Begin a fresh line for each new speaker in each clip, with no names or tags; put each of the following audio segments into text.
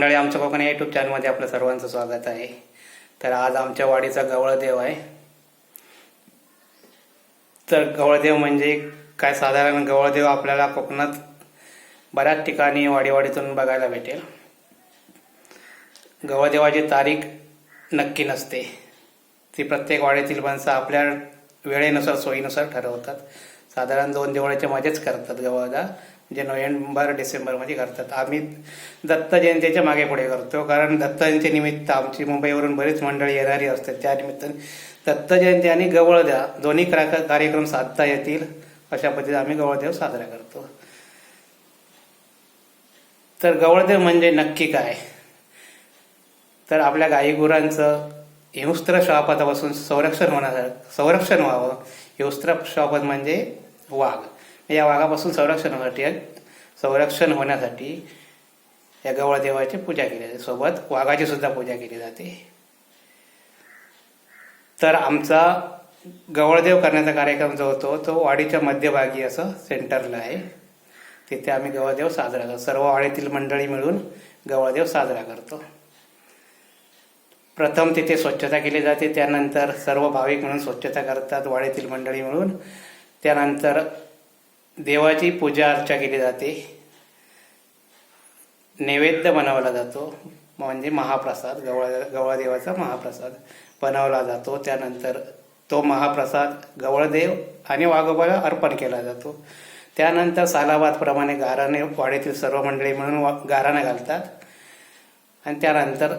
मंडळी आमच्या कोकण या युट्यूब चॅनलमध्ये आपलं सर्वांचं स्वागत आहे. तर आज आमच्या वाडीचा गवळदेव आहे. तर गवळदेव म्हणजे काय साधारण गवळदेव आपल्याला कोकणात बऱ्याच ठिकाणी वाडीवाडीतून बघायला भेटेल. गवळदेवाची तारीख नक्की नसते. ती प्रत्येक वाड्यातील माणसं आपल्या वेळेनुसार सोयीनुसार ठरवतात. साधारण दोन दिवाळीच्या मध्येच करतात गवळदा. म्हणजे नोव्हेंबर डिसेंबरमध्ये करतात. आम्ही दत्त जयंतीच्या मागे पुढे करतो कारण दत्त जयंती निमित्त आमची मुंबईवरून बरीच मंडळी येणारी असतात. त्या निमित्ताने दत्त जयंती आणि गवळद्या दोन्ही कार्यक्रम साधता येतील अशा पद्धतीने आम्ही गवळदेव साजरा करतो. तर गवळदेव म्हणजे नक्की काय? तर आपल्या गाई गुरांचं हिंस्त्र शापातापासून संरक्षण होण्यासाठी संरक्षण व्हावं. हिंस्त्र श्वापत म्हणजे वाघ. या वाघापासून संरक्षण होण्यासाठी संरक्षण होण्यासाठी या गवळदेवाची पूजा केली जाते. सोबत वाघाची सुद्धा पूजा केली जाते. तर आमचा गवळदेव करण्याचा कार्यक्रम जो होतो तो वाडीच्या मध्यभागी असं सेंटरला आहे. तिथे आम्ही गवळदेव साजरा करतो. सर्व वाडीतील मंडळी मिळून गवळदेव साजरा करतो. प्रथम तिथे स्वच्छता केली जाते. त्यानंतर सर्व भाविक म्हणून स्वच्छता करतात. वाडीतील मंडळी मिळून. त्यानंतर देवाची पूजा अर्चा केली जाते. नैवेद्य बनवला जातो. म्हणजे महाप्रसाद गवळा गवळादेवाचा महाप्रसाद बनवला जातो. त्यानंतर तो महाप्रसाद गवळदेव आणि वाघोबाला अर्पण केला जातो. त्यानंतर सालाबादप्रमाणे गाराने वाडीतील सर्व मंडळी म्हणून वा- गाराणं घालतात. आणि त्यानंतर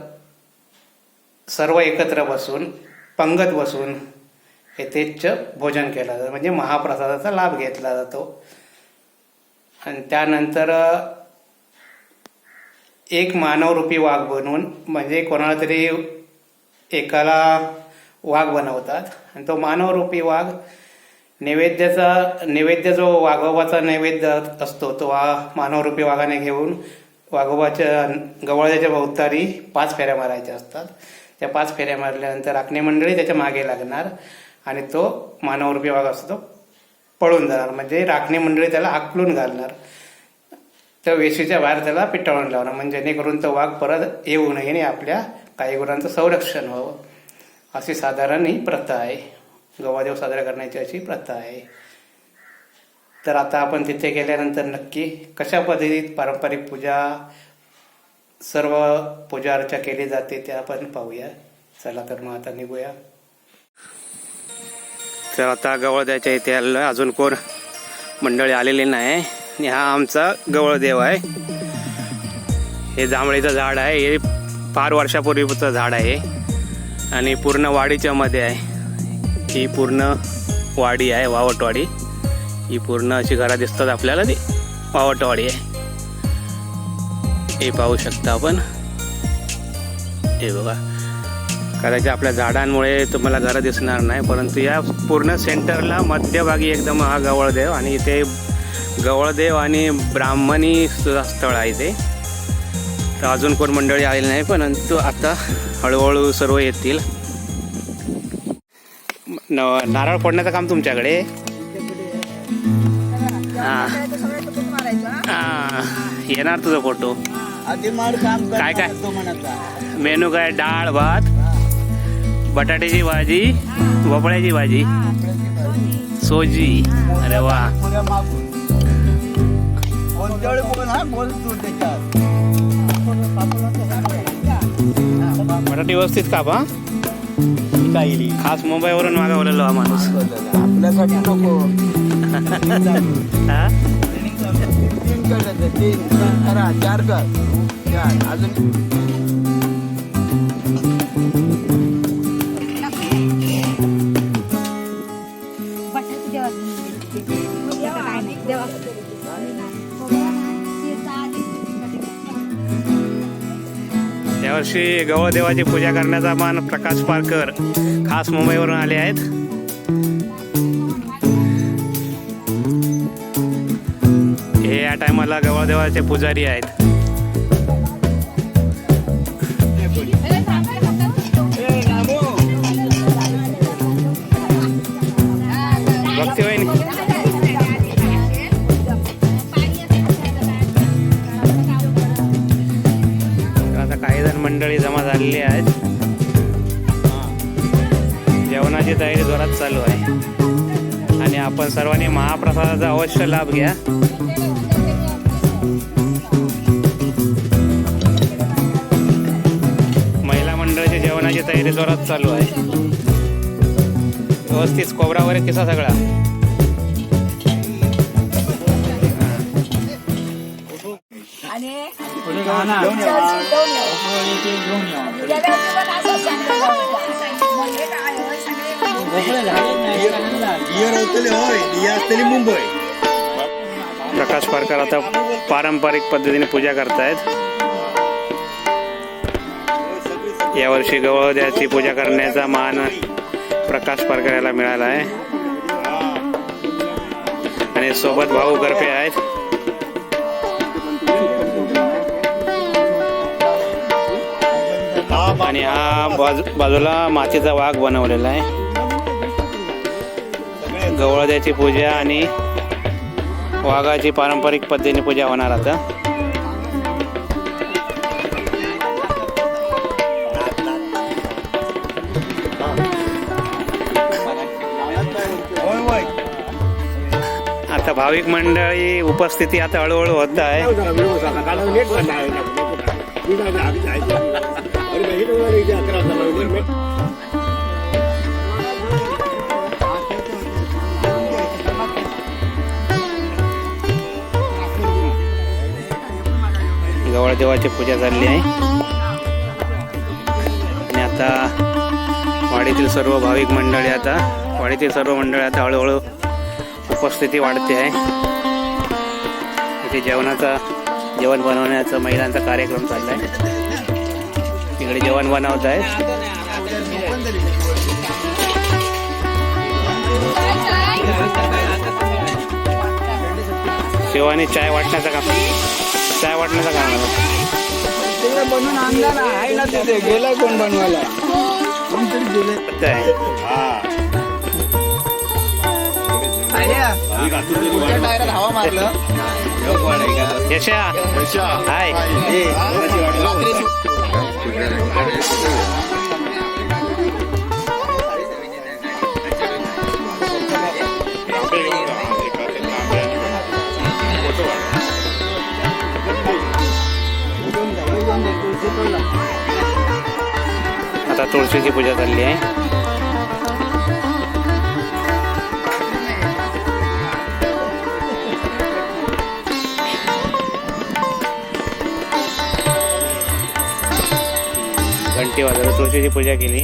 सर्व एकत्र बसून पंगत बसून यथेच्छ भोजन केलं जातं. म्हणजे महाप्रसादाचा लाभ घेतला जातो. आणि त्यानंतर एक मानवरूपी वाघ बनवून म्हणजे कोणाला तरी एकाला वाघ बनवतात. आणि तो मानवरूपी वाघ नैवेद्याचा नैवेद्य जो वाघोबाचा नैवेद्य असतो तो वा मानवरूपी वाघाने घेऊन वाघोबाच्या गवळ्याच्या भोवतारी पाच फेऱ्या मारायच्या असतात. त्या पाच फेऱ्या मारल्यानंतर आखणी मंडळी त्याच्यामागे लागणार. आणि तो मानवरूपी वाघ असतो तो पळून जाणार. म्हणजे राखणी मंडळी त्याला आकलून घालणार. त्या वेशीच्या बाहेर त्याला पिटाळून लावणार. म्हणजे जेणेकरून तो वाघ परत येऊ नये आणि आपल्या काही गुरांचं संरक्षण व्हावं. अशी साधारण ही प्रथा आहे. गवादेव साजरा करण्याची अशी प्रथा आहे. तर आता आपण तिथे गेल्यानंतर नक्की कशा पद्धतीत पारंपरिक पूजा सर्व पूजा अर्चा केली जाते ते आपण पाहूया. चला तर मग आता निघूया. तर आता गवळद्याच्या इथे आलेलो अजून कोण मंडळी आलेली नाही. आणि हा आमचा गवळदेव आहे. हे जांभळीचं झाड आहे. हे फार वर्षापूर्वीचं झाड आहे. आणि पूर्ण वाडीच्या मध्ये आहे. ही पूर्ण वाडी आहे वावटवाडी. ही पूर्ण अशी घरं दिसतात आपल्याला ती. वावटवाडी आहे. हे पाहू शकता आपण. हे बघा. कदाचित आपल्या झाडांमुळे तुम्हाला घरं दिसणार नाही परंतु या पूर्ण सेंटरला मध्यभागी एकदम हा गवळदेव आणि इथे गवळदेव आणि ब्राह्मणी स्थळ आहे इथे तर अजून कोण मंडळी आलेली नाही परंतु आता हळूहळू सर्व येतील. न- नारळ फोडण्याचं काम तुमच्याकडे? हा. हा येणार तुझा फोटो. काय काय?
तो
मेनू काय? डाळ भात? बटाट्याची भाजी भोपळ्याची भाजी सोजी. अरे वा.
पुऱ्या
बटाटे व्यवस्थित का बा.
काही
खास मुंबईवरून मागवलेलो हा माणूस.
आपल्यासाठी नको तीन करायचं चार कर अजून.
यावर्षी गवळदेवाची पूजा करण्याचा मान प्रकाश पारकर खास मुंबईवरून आले आहेत. हे या टायमाला गवळदेवाचे पुजारी आहेत. काही जण मंडळी जमा झालेली आहेत. जेवणाची तयारी जोरात चालू आहे. आणि आपण सर्वांनी महाप्रसादाचा अवश्य लाभ घ्या. महिला मंडळाची जेवणाची तयारी जोरात चालू आहे. व्यवस्थित कोबरा वगैरे किसा सगळा?
होय
असतली मुंबई.
प्रकाश पारकर आता पारंपरिक पद्धतीने पूजा करतायत. यावर्षी गवळद्याची पूजा करण्याचा मान प्रकाश पारकर याला मिळाला आहे. आणि सोबत भाऊ गरपे आहेत. आणि हा बाजू बाजूला मातीचा वाघ बनवलेला आहे. गवळद्याची पूजा आणि वाघाची पारंपरिक पद्धतीने पूजा होणार आता. आता भाविक मंडळी उपस्थिती आता हळूहळू होत आहे. गवळदेवाची पूजा झाली आहे. आणि आता वाडीतील सर्व भाविक मंडळी आता वाडीतील सर्व मंडळी आता हळूहळू उपस्थिती वाढते आहे. इथे जेवणाचा जेवण बनवण्याचा महिलांचा कार्यक्रम चालला आहे तिकडे जेवण बनवत आहे शिवानी चाय वाटण्याचा काम चाय वाटण्याचा काम
बनवून आणला ना आहे ना तिथे गेलाय कोण बनवायला? कोणतरी गेले हवा मारलं
यशा हाय आता तुळशीची पूजा चालली आहे. घंटी वाजवलं तुळशीची पूजा केली.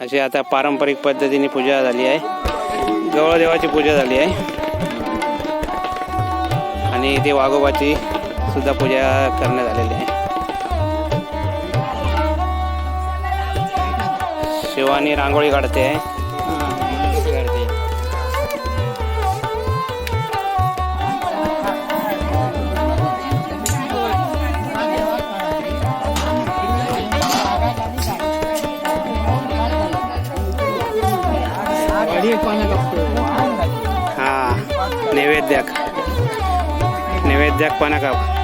अशी आता पारंपरिक पद्धतीने पूजा झाली आहे. गवळदेवाची पूजा झाली आहे. आणि इथे वाघोबाची सुद्धा पूजा करण्यात आलेली आहे. शिवानी रांगोळी काढते. आहे नैवेद्याक नैवेद्याक पाना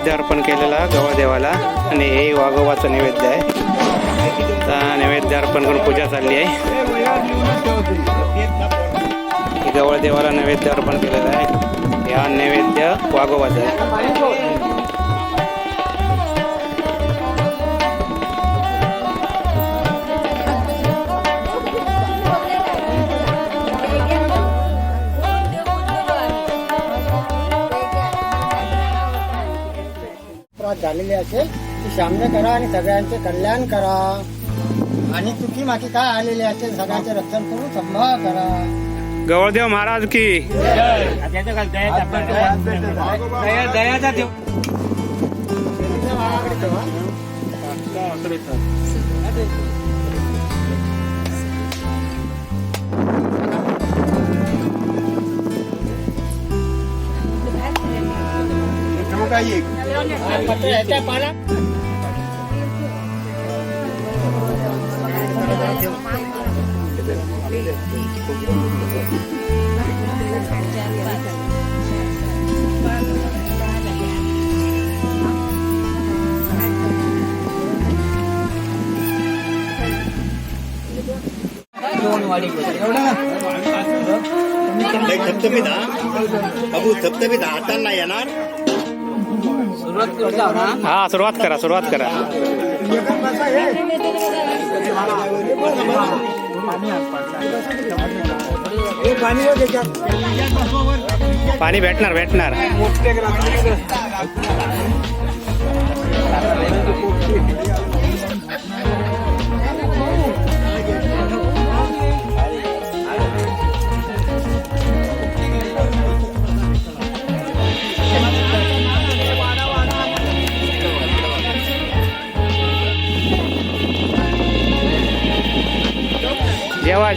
नैवेद्य अर्पण केलेला गवादेवाला आणि हे वाघोबाचं नैवेद्य आहे. नैवेद्य अर्पण करून पूजा चालली आहे. गवळदेवाला नैवेद्य अर्पण केलेलं आहे. हा नैवेद्य वाघोबाचा आहे.
त्रास झालेली असेल ती सामने करा आणि सगळ्यांचे कल्याण करा आणि चुकी माकी काय आलेली असेल सगळ्यांचे रक्षण करून संभाळ करा
गवळदेव महाराज की
दयाचा देव
धबधबीत हा बाबू धबधबीत हातांना येणार
हा? शुरुआत करा शुरुआत करा। पानी भेटणार भेटणार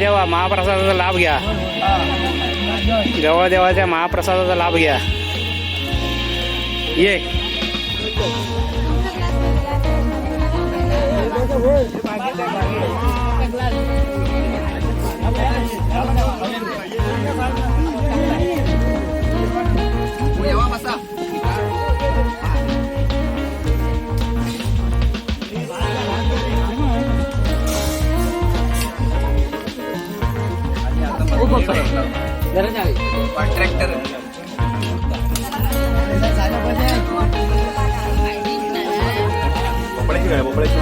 जेवा महाप्रसादाचा लाभ घ्या. गवळदेवाच्या महाप्रसादाचा लाभ घ्या. ये.
हो, कॉन्ट्रॅक्टर भोपळ्याची वेळ भोपळ्याची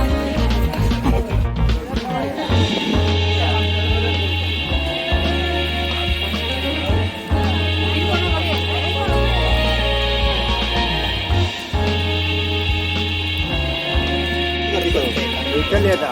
विठ्ठल येता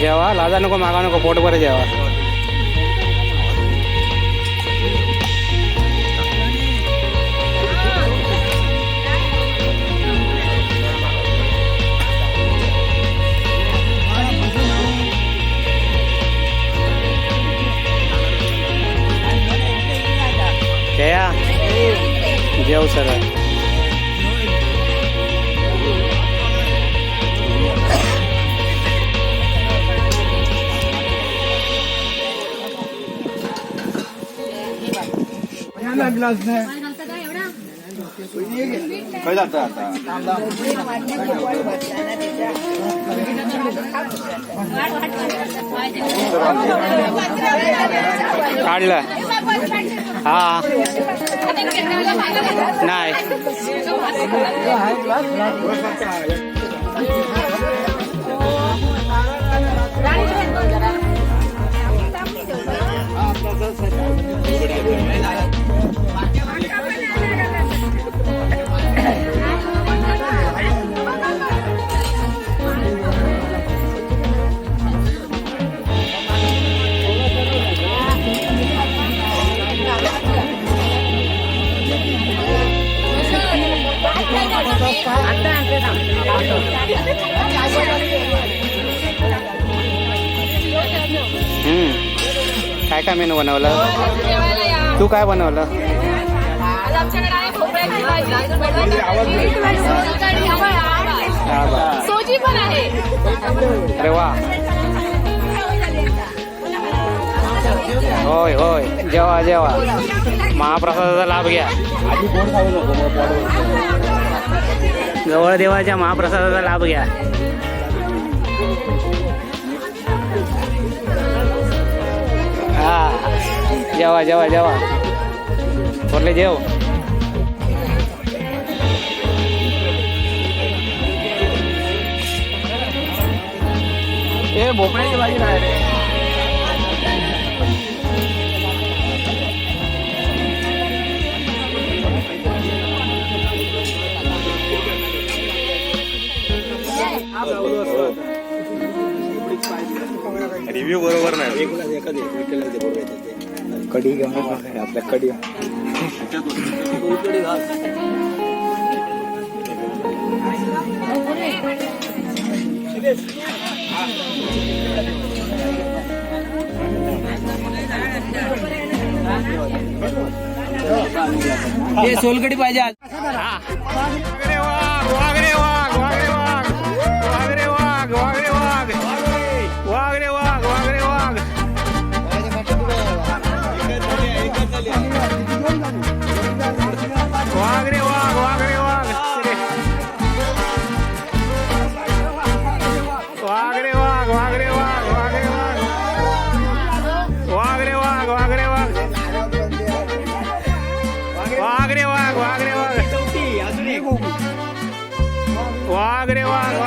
जेवा लाजा नको मागा नको पोट बरं जेवा। जया? जेव सर।
ग्लास नाही
काय जातं आता
काढलं हा नाही काय काय मेनू बनवलं? तू काय बनवलं? अरे वा. होय होय. जेवा जेवा. महाप्रसादाचा लाभ घ्या. गवळदेवाच्या महाप्रसादाचा लाभ घ्या. हा जेवा जेवा जेवा. थोडले जेव
ए भोपळ्याची भाजी नाही
रिव्ह्यू बरोबर नाही.
कढी घेऊन आपल्या कढी. हे सोलकडी पाहिजे आज.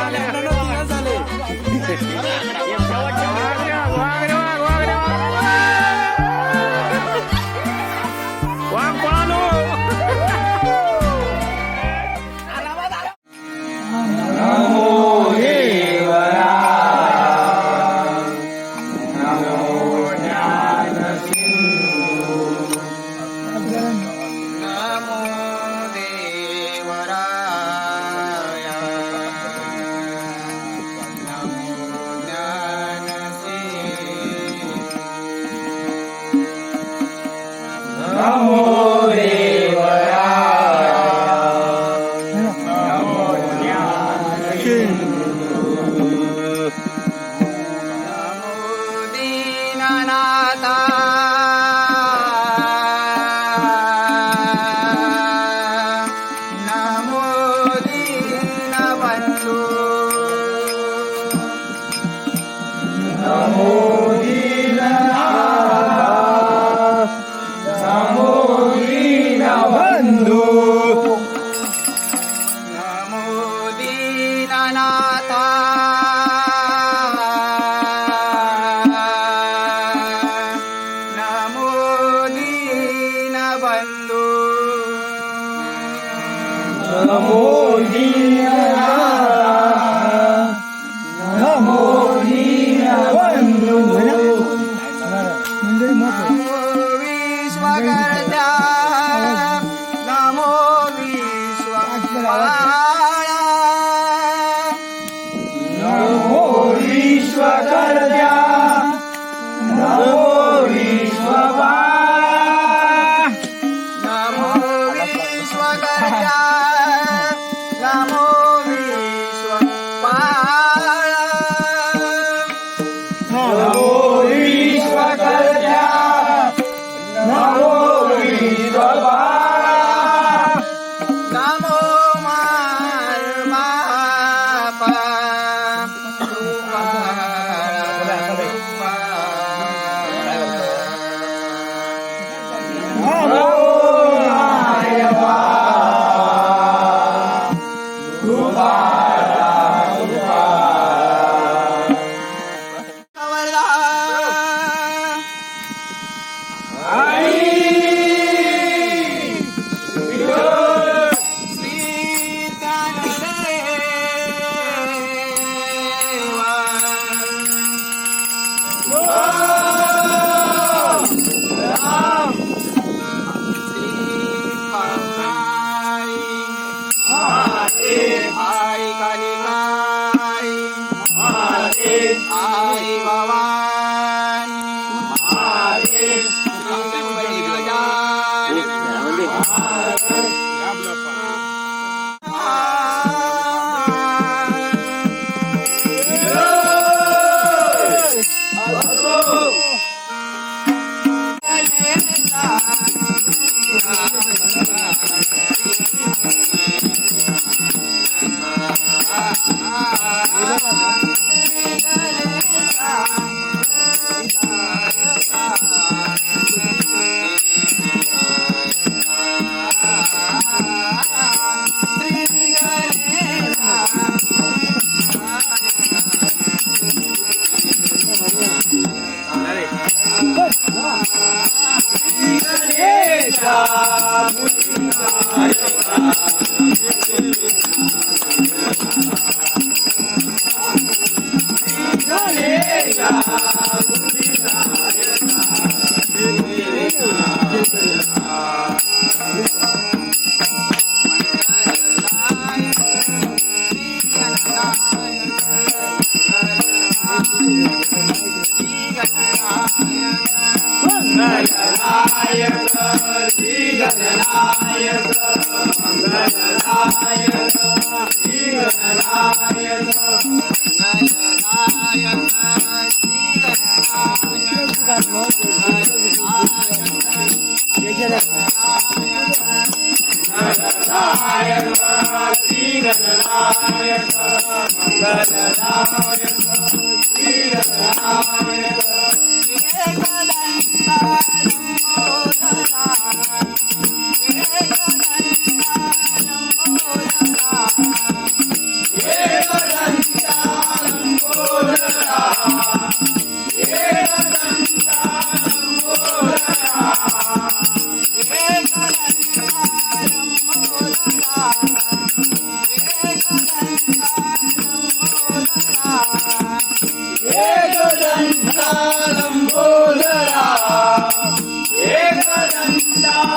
Dale, no nos digas. Linda!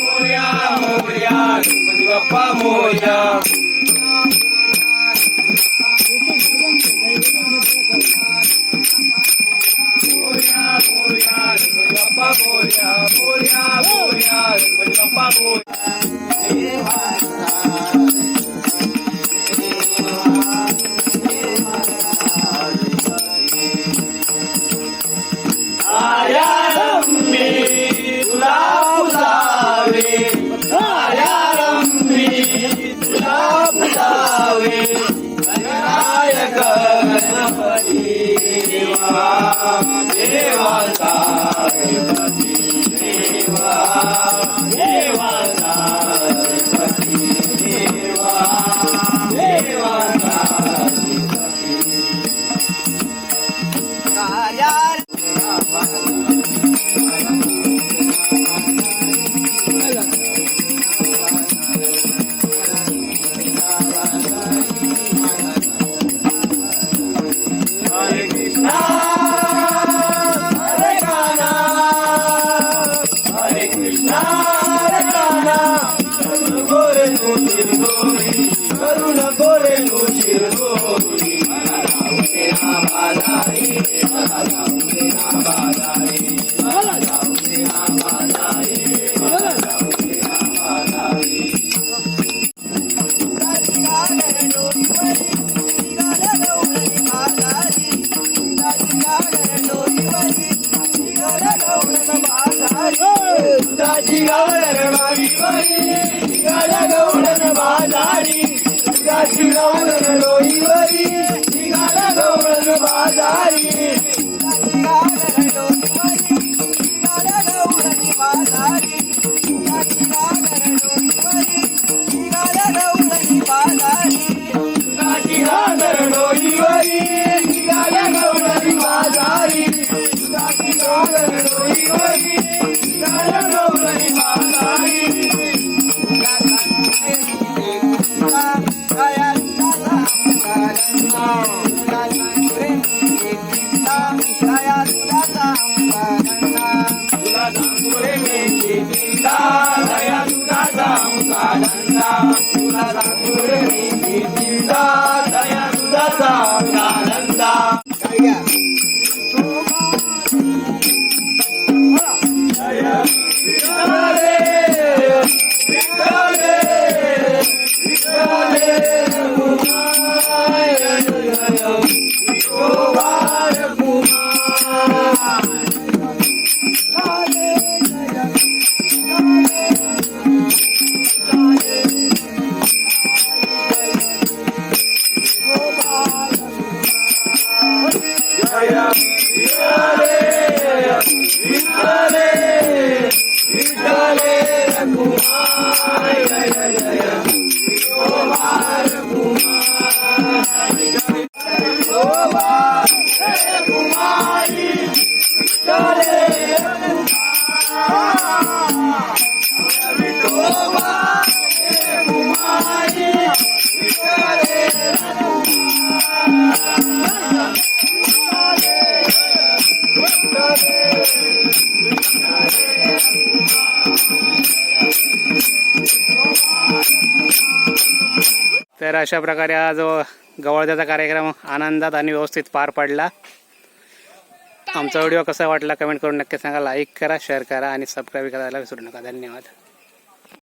tukiwa pamoja. pamoja pamoja pamoja pamoja
तर अशा प्रकारे आज गवळद्याचा कार्यक्रम आनंदात आणि व्यवस्थित पार पडला. आमचा व्हिडिओ कसा वाटला कमेंट करून नक्की सांगा. लाईक करा शेअर करा आणि सबस्क्राईब करायला विसरू नका. धन्यवाद.